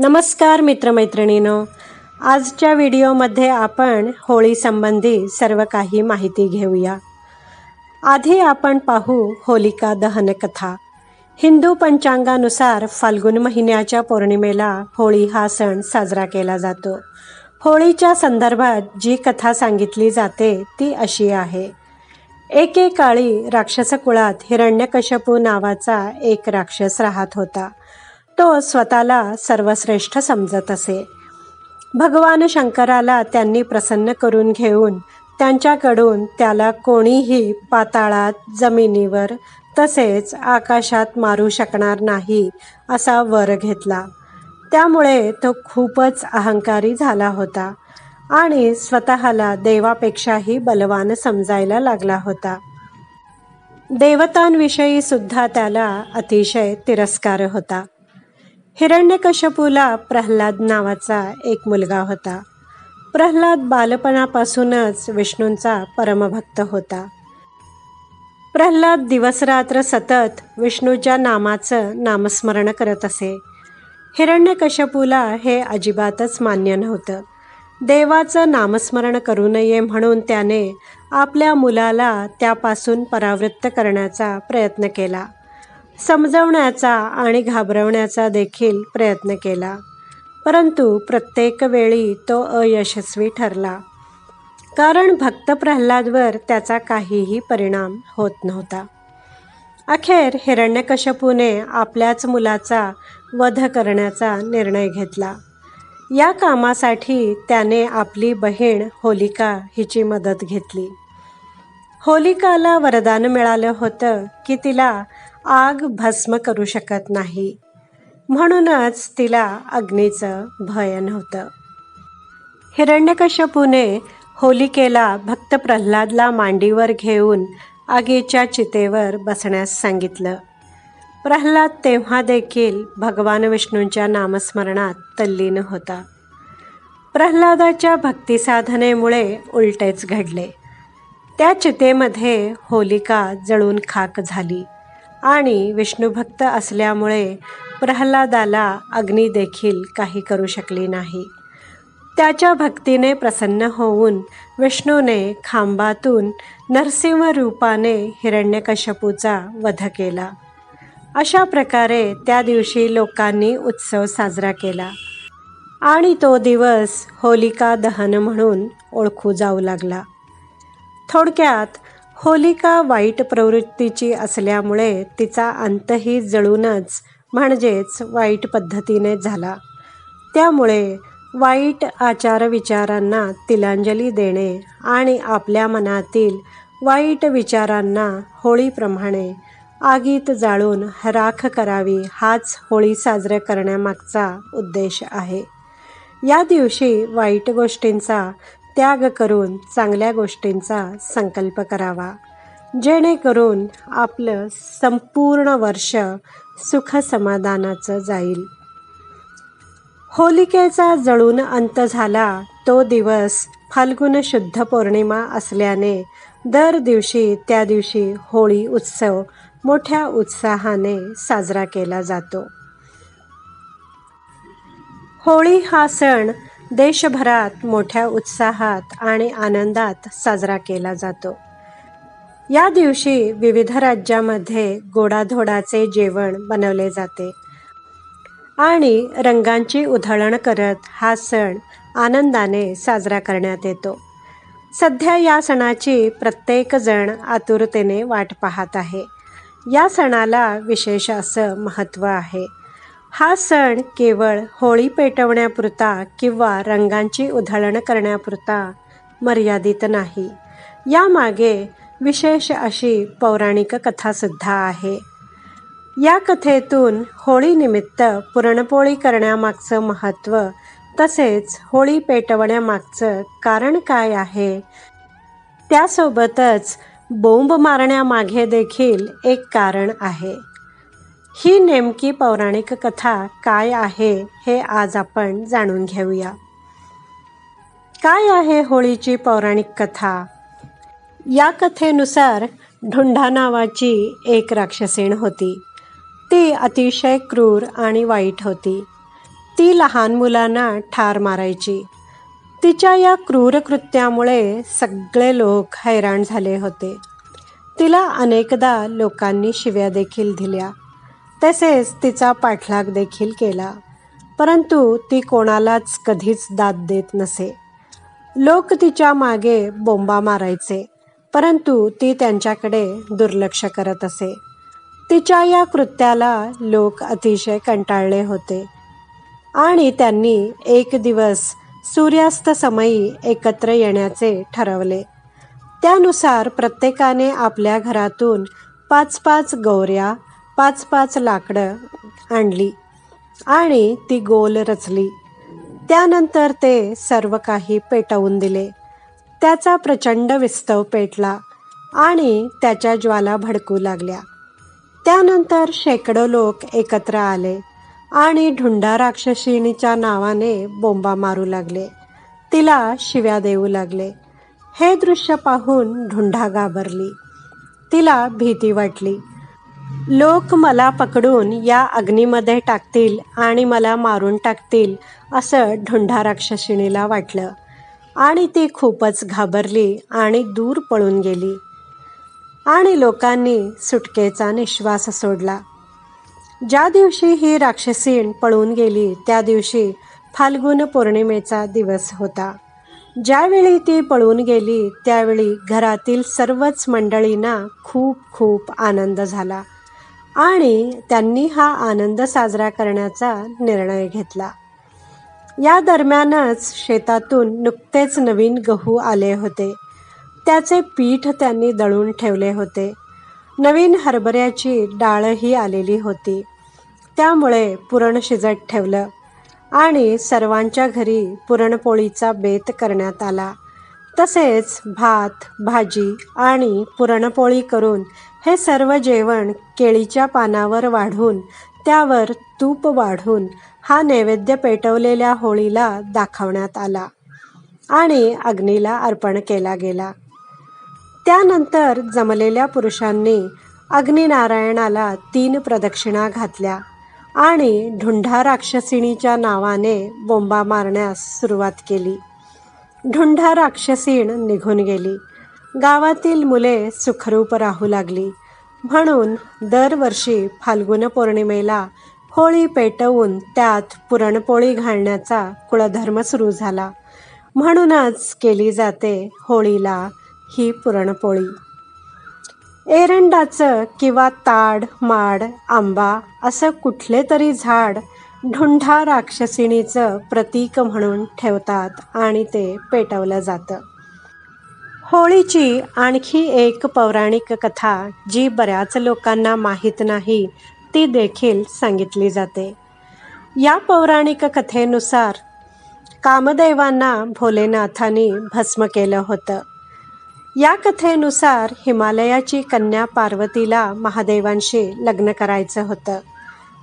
नमस्कार मित्रमैत्रिणींनो. आजच्या व्हिडिओमध्ये आपण होळीसंबंधी सर्व काही माहिती घेऊया. आधी आपण पाहू होलिका दहन कथा हिंदू पंचांगानुसार फाल्गुन महिन्याच्या पौर्णिमेला होळी हा सण साजरा केला जातो. होळीच्या संदर्भात जी कथा सांगितली जाते ती अशी आहे. एकेकाळी राक्षसकुळात हिरण्यकश्यपू हिरण्यकशपू नावाचा एक राक्षस राहत होता. तो स्वतःला सर्वश्रेष्ठ समजत असे. भगवान शंकराला त्यांनी प्रसन्न करून घेऊन त्यांच्याकडून त्याला कोणीही पाताळात जमिनीवर तसेच आकाशात मारू शकणार नाही असा वर घेतला. त्यामुळे तो खूपच अहंकारी झाला होता आणि स्वतःला देवापेक्षाही बलवान समजायला लागला होता. देवतांविषयी सुद्धा त्याला अतिशय तिरस्कार होता. हिरण्यकश्यपूला प्रल्हाद नावाचा एक मुलगा होता. प्रल्हाद बालपणापासूनच विष्णूंचा परमभक्त होता. प्रल्हाद दिवसरात्र सतत विष्णूच्या नामाचं नामस्मरण करत असे. हिरण्यकश्यपूला हे अजिबातच मान्य नव्हतं. देवाचं नामस्मरण करू नये म्हणून त्याने आपल्या मुलाला त्यापासून परावृत्त करण्याचा प्रयत्न केला. समजवण्याचा आणि घाबरवण्याचा देखील प्रयत्न केला. परंतु प्रत्येक वेळी तो अयशस्वी ठरला. कारण भक्त प्रल्हादवर त्याचा काहीही परिणाम होत नव्हता. अखेर हिरण्यकशपूने आपल्याच मुलाचा वध करण्याचा निर्णय घेतला. या कामासाठी त्याने आपली बहीण होलिका हिची मदत घेतली. होलिकाला वरदान मिळालं होतं की तिला आग भस्म करू शकत नाही. म्हणूनच तिला अग्नीचं भय नव्हतं हिरण्यकश्यपूने होलिकेला भक्त प्रल्हादला मांडीवर घेऊन आगीच्या चितेवर बसण्यास सांगितलं. प्रल्हाद तेव्हा देखील भगवान विष्णूंच्या नामस्मरणात तल्लीन होता. प्रल्हादाच्या भक्तिसाधनेमुळे उलटेच घडले. त्या चितेमध्ये होलिका जळून खाक झाली. आणि विष्णुभक्त असल्यामुळे प्रल्हादाला अग्नी देखील काही करू शकली नाही. त्याच्या भक्तीने प्रसन्न होऊन विष्णूने खांबातून नरसिंह रूपाने हिरण्यकश्यपूचा वध केला. अशा प्रकारे त्या दिवशी लोकांनी उत्सव साजरा केला आणि तो दिवस होलिका दहन म्हणून ओळखू जाऊ लागला. थोडक्यात होलिका वाईट प्रवृत्तीची असल्यामुळे तिचा अंतही जळूनच म्हणजेच वाईट पद्धतीने झाला. त्यामुळे वाईट आचारविचारांना तिलांजली देणे आणि आपल्या मनातील वाईट विचारांना होळीप्रमाणे आगीत जाळून राख करावी हाच होळी साजरा करण्यामागचा उद्देश आहे. या दिवशी वाईट गोष्टींचा त्याग करून चांगल्या गोष्टींचा संकल्प करावा. जेणेकरून आपलं संपूर्ण वर्ष सुख समाधानाचं जाईल. होलिकेचा जळून अंत झाला तो दिवस फाल्गुन शुद्ध पौर्णिमा असल्याने दर दिवशी त्या दिवशी होळी उत्सव मोठ्या उत्साहाने साजरा केला जातो. होळी हा सण देशभरात मोठ्या उत्साहात आणि आनंदात साजरा केला जातो. या दिवशी विविध राज्यामध्ये गोडाधोडाचे जेवण बनवले जाते आणि रंगांची उधळण करत हा सण आनंदाने साजरा करण्यात येतो. सध्या या सणाची प्रत्येकजण आतुरतेने वाट पाहत आहे. या सणाला विशेष असं महत्त्व आहे. हा सण केवळ होळी पेटवण्यापुरता किंवा रंगांची उधळण करण्यापुरता मर्यादित नाही. यामागे विशेष अशी पौराणिक कथासुद्धा आहे. या कथेतून होळीनिमित्त पुरणपोळी करण्यामागचं महत्त्व तसेच होळी पेटवण्यामागचं कारण काय आहे त्यासोबतच बोंब मारण्यामागे देखील एक कारण आहे. ही नेमकी पौराणिक कथा काय आहे हे आज आपण जाणून घेऊया. काय आहे होळीची पौराणिक कथा? या कथेनुसार ढुंढा नावाची एक राक्षसीण होती. ती अतिशय क्रूर आणि वाईट होती. ती लहान मुलांना ठार मारायची. तिच्या या क्रूर कृत्यामुळे सगळे लोक हैराण झाले होते. तिला अनेकदा लोकांनी शिव्या देखील दिल्या. तसेच तिचा पाठलाग देखील केला. परंतु ती कोणालाच कधीच दाद देत नसे. लोक तिच्यामागे बोंबा मारायचे परंतु ती त्यांच्याकडे दुर्लक्ष करत असे. तिच्या या कृत्याला लोक अतिशय कंटाळले होते आणि त्यांनी एक दिवस सूर्यास्त समयी एकत्र येण्याचे ठरवले. त्यानुसार प्रत्येकाने आपल्या घरातून पाच पाच गौऱ्या पाच पाच लाकडं आणली आणि ती गोल रचली. त्यानंतर ते सर्व काही पेटवून दिले. त्याचा प्रचंड विस्तव पेटला आणि त्याच्या ज्वाला भडकू लागल्या. त्यानंतर शेकडो लोक एकत्र आले आणि ढुंडा राक्षसिणीच्या नावाने बोंबा मारू लागले. तिला शिव्या देऊ लागले. हे दृश्य पाहून ढुंढा घाबरली. तिला भीती वाटली. लोक मला पकडून या अग्नीमध्ये टाकतील आणि मला मारून टाकतील असं ढुंढा राक्षसिणीला वाटलं. आणि ती खूपच घाबरली आणि दूर पळून गेली. आणि लोकांनी सुटकेचा निश्वास सोडला. ज्या दिवशी ही राक्षसीण पळून गेली त्या दिवशी फाल्गुन पौर्णिमेचा दिवस होता. ज्यावेळी ती पळून गेली त्यावेळी घरातील सर्वच मंडळींना खूप खूप आनंद झाला. आणि त्यांनी हा आनंद साजरा करण्याचा निर्णय घेतला. या दरम्यानच शेतातून नुकतेच नवीन गहू आले होते. त्याचे पीठ त्यांनी दळून ठेवले होते. नवीन हरभऱ्याची डाळही आलेली होती. त्यामुळे पुरण शिजत ठेवलं आणि सर्वांच्या घरी पुरणपोळीचा बेत करण्यात आला. तसेच भात भाजी आणि पुरणपोळी करून हे सर्व जेवण केळीच्या पानावर वाढून त्यावर तूप वाढून हा नैवेद्य पेटवलेल्या होळीला दाखवण्यात आला आणि अग्नीला अर्पण केला गेला. त्यानंतर जमलेल्या पुरुषांनी अग्निनारायणाला तीन प्रदक्षिणा घातल्या आणि ढुंढा राक्षसिणीच्या नावाने बोंबा मारण्यास सुरुवात केली. ढुंढा राक्षसीण निघून गेली. गावातील मुले सुखरूप राहू लागली. म्हणून दरवर्षी फाल्गुन पौर्णिमेला होळी पेटवून त्यात पुरणपोळी घालण्याचा कुळधर्म सुरू झाला. म्हणूनच केली जाते होळीला ही पुरणपोळी. एरंडाचं किंवा ताड माड आंबा असं कुठले तरी झाड ढुंढा राक्षसिणीचं प्रतीक म्हणून ठेवतात आणि ते पेटवलं जातं. होळीची आणखी एक पौराणिक कथा जी बऱ्याच लोकांना माहीत नाही ती देखील सांगितली जाते. या पौराणिक कथेनुसार कामदेवांना भोलेनाथांनी भस्म केलं होतं. या कथेनुसार हिमालयाची कन्या पार्वतीला महादेवांशी लग्न करायचं होतं.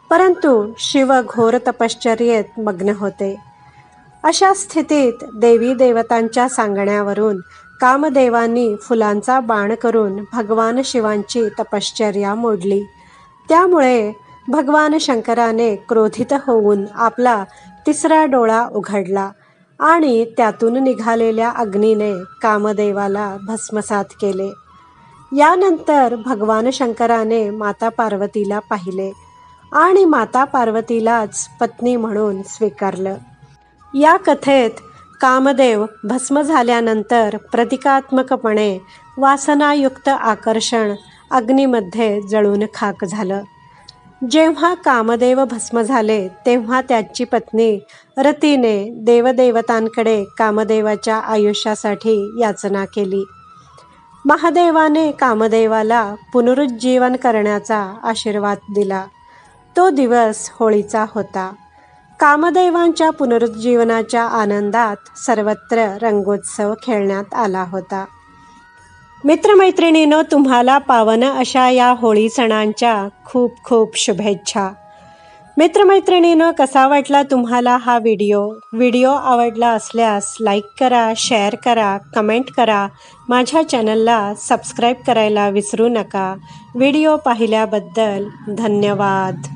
परंतु शिव घोर तपश्चर्येत मग्न होते. अशा स्थितीत देवी देवतांच्या सांगण्यावरून कामदेवांनी फुलांचा बाण करून भगवान शिवांची तपश्चर्या मोडली. त्यामुळे भगवान शंकराने क्रोधित होऊन आपला तिसरा डोळा उघडला आणि त्यातून निघालेल्या अग्नीने कामदेवाला भस्मसात केले. यानंतर भगवान शंकराने माता पार्वतीला पाहिले आणि माता पार्वतीलाच पत्नी म्हणून स्वीकारलं. या कथेत कामदेव भस्म झाल्यानंतर प्रतिकात्मकपणे वासनायुक्त आकर्षण अग्नीमध्ये जळून खाक झालं. जेव्हा कामदेव भस्म झाले तेव्हा त्याची पत्नी रतीने देवदेवतांकडे कामदेवाच्या आयुष्यासाठी याचना केली. महादेवाने कामदेवाला पुनरुज्जीवन करण्याचा आशीर्वाद दिला. तो दिवस होळीचा होता. कामदैवांच्या पुनरुज्जीवनाच्या आनंदात सर्वत्र रंगोत्सव खेळण्यात आला होता. मित्रमैत्रिणीनं तुम्हाला पावन अशा या होळी सणांच्या खूप खूप शुभेच्छा. मित्रमैत्रिणीनं कसा वाटला तुम्हाला हा व्हिडिओ? व्हिडिओ आवडला असल्यास लाईक करा शेअर करा कमेंट करा. माझ्या चॅनलला सबस्क्राईब करायला विसरू नका. व्हिडिओ पाहिल्याबद्दल धन्यवाद.